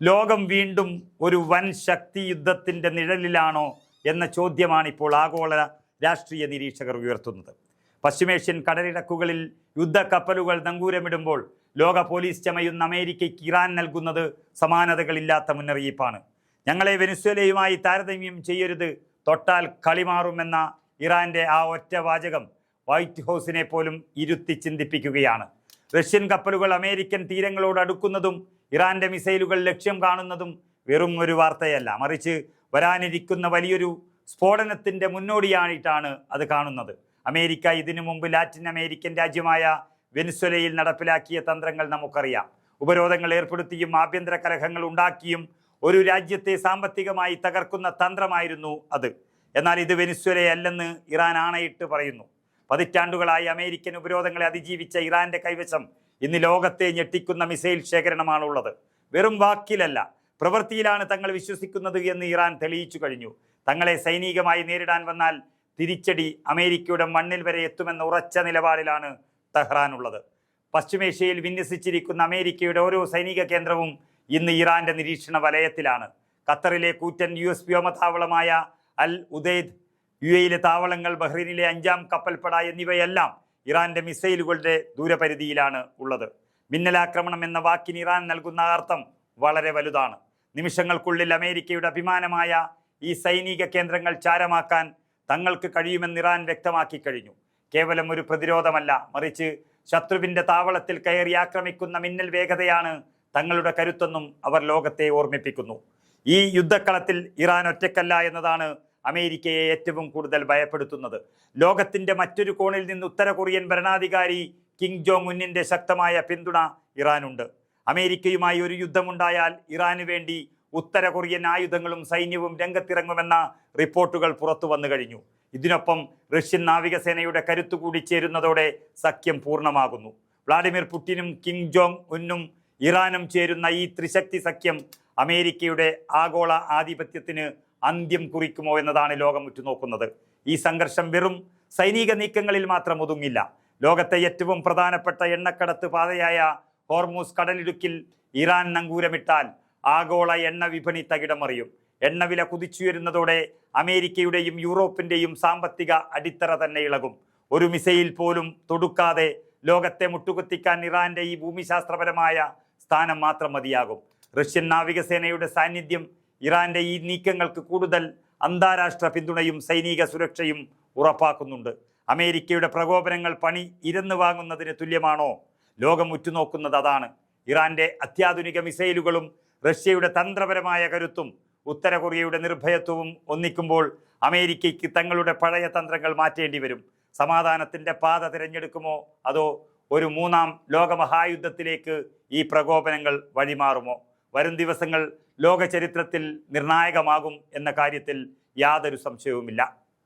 ലോകം വീണ്ടും ഒരു വൻ ശക്തി യുദ്ധത്തിന്റെ നിഴലിലാണോ എന്ന ചോദ്യമാണ് ഇപ്പോൾ ആഗോള രാഷ്ട്രീയ നിരീക്ഷകർ ഉയർത്തുന്നത്. പശ്ചിമേഷ്യൻ കടലിടക്കുകളിൽ യുദ്ധക്കപ്പലുകൾ നങ്കൂരമിടുമ്പോൾ ലോക പോലീസ് ചമയുന്ന അമേരിക്കയ്ക്ക് ഇറാൻ നൽകുന്നത് സമാനതകളില്ലാത്ത മുന്നറിയിപ്പാണ്. ഞങ്ങളെ വെനിസ്വലയുമായി താരതമ്യം ചെയ്യരുത് തൊട്ടാൽ കളിമാറുമെന്ന ഇറാന്റെ ആ ഒറ്റ വാചകം വൈറ്റ് ഹൗസിനെ പോലും ഇരുത്തി ചിന്തിപ്പിക്കുകയാണ്. റഷ്യൻ കപ്പലുകൾ അമേരിക്കൻ തീരങ്ങളോട് അടുക്കുന്നതും ഇറാന്റെ മിസൈലുകൾ ലക്ഷ്യം കാണുന്നതും വെറും ഒരു വാർത്തയല്ല. മറിച്ച് വരാനിരിക്കുന്ന വലിയൊരു സ്ഫോടനത്തിന്റെ മുന്നോടിയായിട്ടാണ് അത് കാണുന്നത്. അമേരിക്ക ഇതിനു മുമ്പ് ലാറ്റിൻ അമേരിക്കൻ രാജ്യമായ വെനിസ്വലയിൽ നടപ്പിലാക്കിയ തന്ത്രങ്ങൾ നമുക്കറിയാം. ഉപരോധങ്ങൾ ഏർപ്പെടുത്തിയും ആഭ്യന്തര കലഹങ്ങൾ ഉണ്ടാക്കിയും ഒരു രാജ്യത്തെ സാമ്പത്തികമായി തകർക്കുന്ന തന്ത്രമായിരുന്നു അത്. എന്നാൽ ഇത് വെനിസ്വലയല്ലെന്ന് ഇറാൻ ആണയിട്ട് പറയുന്നു. പതിറ്റാണ്ടുകളായി അമേരിക്കൻ ഉപരോധങ്ങളെ അതിജീവിച്ച ഇറാന്റെ കൈവശം ഇന്ന് ലോകത്തെ ഞെട്ടിക്കുന്ന മിസൈൽ ശേഖരണമാണുള്ളത്. വെറും വാക്കിലല്ല പ്രവൃത്തിയിലാണ് തങ്ങൾ വിശ്വസിക്കുന്നത് എന്ന് ഇറാൻ തെളിയിച്ചു കഴിഞ്ഞു. തങ്ങളെ സൈനികമായി നേരിടാൻ വന്നാൽ തിരിച്ചടി അമേരിക്കയുടെ മണ്ണിൽ വരെ എത്തുമെന്ന ഉറച്ച നിലപാടിലാണ് തെഹ്റാൻ ഉള്ളത് പശ്ചിമേഷ്യയിൽ വിന്യസിച്ചിരിക്കുന്ന അമേരിക്കയുടെ ഓരോ സൈനിക കേന്ദ്രവും ഇന്ന് ഇറാന്റെ നിരീക്ഷണ വലയത്തിലാണ്. ഖത്തറിലെ കൂറ്റൻ യു എസ് വ്യോമതാവളമായ അൽ ഉദൈദ് യു എയിലെ താവളങ്ങൾ ബഹ്റൈനിലെ അഞ്ചാം കപ്പൽപ്പട എന്നിവയെല്ലാം ഇറാന്റെ മിസൈലുകളുടെ ദൂരപരിധിയിലാണ് ഉള്ളത്. മിന്നലാക്രമണം എന്ന വാക്കിന് ഇറാൻ നൽകുന്ന അർത്ഥം വളരെ വലുതാണ്. നിമിഷങ്ങൾക്കുള്ളിൽ അമേരിക്കയുടെ അഭിമാനമായ ഈ സൈനിക കേന്ദ്രങ്ങൾ ചാരമാക്കാൻ തങ്ങൾക്ക് കഴിയുമെന്ന് ഇറാൻ വ്യക്തമാക്കി കഴിഞ്ഞു. കേവലം ഒരു പ്രതിരോധമല്ല മറിച്ച് ശത്രുവിന്റെ താവളത്തിൽ കയറി ആക്രമിക്കുന്ന മിന്നൽ വേഗതയാണ് തങ്ങളുടെ കരുത്തെന്നും അവർ ലോകത്തെ ഓർമ്മിപ്പിക്കുന്നു. ഈ യുദ്ധക്കളത്തിൽ ഇറാൻ ഒറ്റക്കല്ല എന്നതാണ് അമേരിക്കയെ ഏറ്റവും കൂടുതൽ ഭയപ്പെടുത്തുന്നത്. ലോകത്തിന്റെ മറ്റൊരു കോണിൽ നിന്ന് ഉത്തര കൊറിയൻ ഭരണാധികാരി കിങ് ജോങ് ഉന്നിന്റെ ശക്തമായ പിന്തുണ ഇറാനുണ്ട്. അമേരിക്കയുമായി ഒരു യുദ്ധമുണ്ടായാൽ ഇറാന് വേണ്ടി ഉത്തര കൊറിയൻ ആയുധങ്ങളും സൈന്യവും രംഗത്തിറങ്ങുമെന്ന റിപ്പോർട്ടുകൾ പുറത്തു വന്നു കഴിഞ്ഞു. ഇതിനൊപ്പം റഷ്യൻ നാവികസേനയുടെ കരുത്തു കൂടി ചേരുന്നതോടെ സഖ്യം പൂർണമാകുന്നു. വ്ളാഡിമിർ പുടിനും കിങ് ജോങ് ഉന്നും ഇറാനും ചേരുന്ന ഈ ത്രിശക്തി സഖ്യം അമേരിക്കയുടെ ആഗോള ആധിപത്യത്തിന് അന്ത്യം കുറിക്കുമോ എന്നതാണ് ലോകം ഉറ്റുനോക്കുന്നത്. ഈ സംഘർഷം വെറും സൈനിക നീക്കങ്ങളിൽ മാത്രം ഒതുങ്ങില്ല. ലോകത്തെ ഏറ്റവും പ്രധാനപ്പെട്ട എണ്ണക്കടത്ത് പാതയായ ഹോർമൂസ് കടലിടുക്കിൽ ഇറാൻ നങ്കൂരമിട്ടാൽ ആഗോള എണ്ണ വിപണി തകിടമറിയും. എണ്ണവില കുതിച്ചുയരുന്നതോടെ അമേരിക്കയുടെയും യൂറോപ്പിന്റെയും സാമ്പത്തിക അടിത്തറ തന്നെ ഇളകും. ഒരു മിസൈൽ പോലും തൊടുക്കാതെ ലോകത്തെ മുട്ടുകുത്തിക്കാൻ ഇറാന്റെ ഈ ഭൂമിശാസ്ത്രപരമായ സ്ഥാനം മാത്രം മതിയാകും. റഷ്യൻ നാവികസേനയുടെ സാന്നിധ്യം ഇറാന്റെ ഈ നീക്കങ്ങൾക്ക് കൂടുതൽ അന്താരാഷ്ട്ര പിന്തുണയും സൈനിക സുരക്ഷയും ഉറപ്പാക്കുന്നുണ്ട്. അമേരിക്കയുടെ പ്രകോപനങ്ങൾ പണി ഇരന്ന് വാങ്ങുന്നതിന് തുല്യമാണോ? ലോകം ഉറ്റുനോക്കുന്നത് അതാണ്. ഇറാന്റെ അത്യാധുനിക മിസൈലുകളും റഷ്യയുടെ തന്ത്രപരമായ കരുത്തും ഉത്തര കൊറിയയുടെ നിർഭയത്വവും ഒന്നിക്കുമ്പോൾ അമേരിക്കയ്ക്ക് തങ്ങളുടെ പഴയ തന്ത്രങ്ങൾ മാറ്റേണ്ടി വരും. സമാധാനത്തിന്റെ പാത തിരഞ്ഞെടുക്കുമോ? അതോ ഒരു മൂന്നാം ലോകമഹായുദ്ധത്തിലേക്ക് ഈ പ്രകോപനങ്ങൾ വഴിമാറുമോ? വരും ദിവസങ്ങൾ ലോക നിർണായകമാകും എന്ന കാര്യത്തിൽ യാതൊരു സംശയവുമില്ല.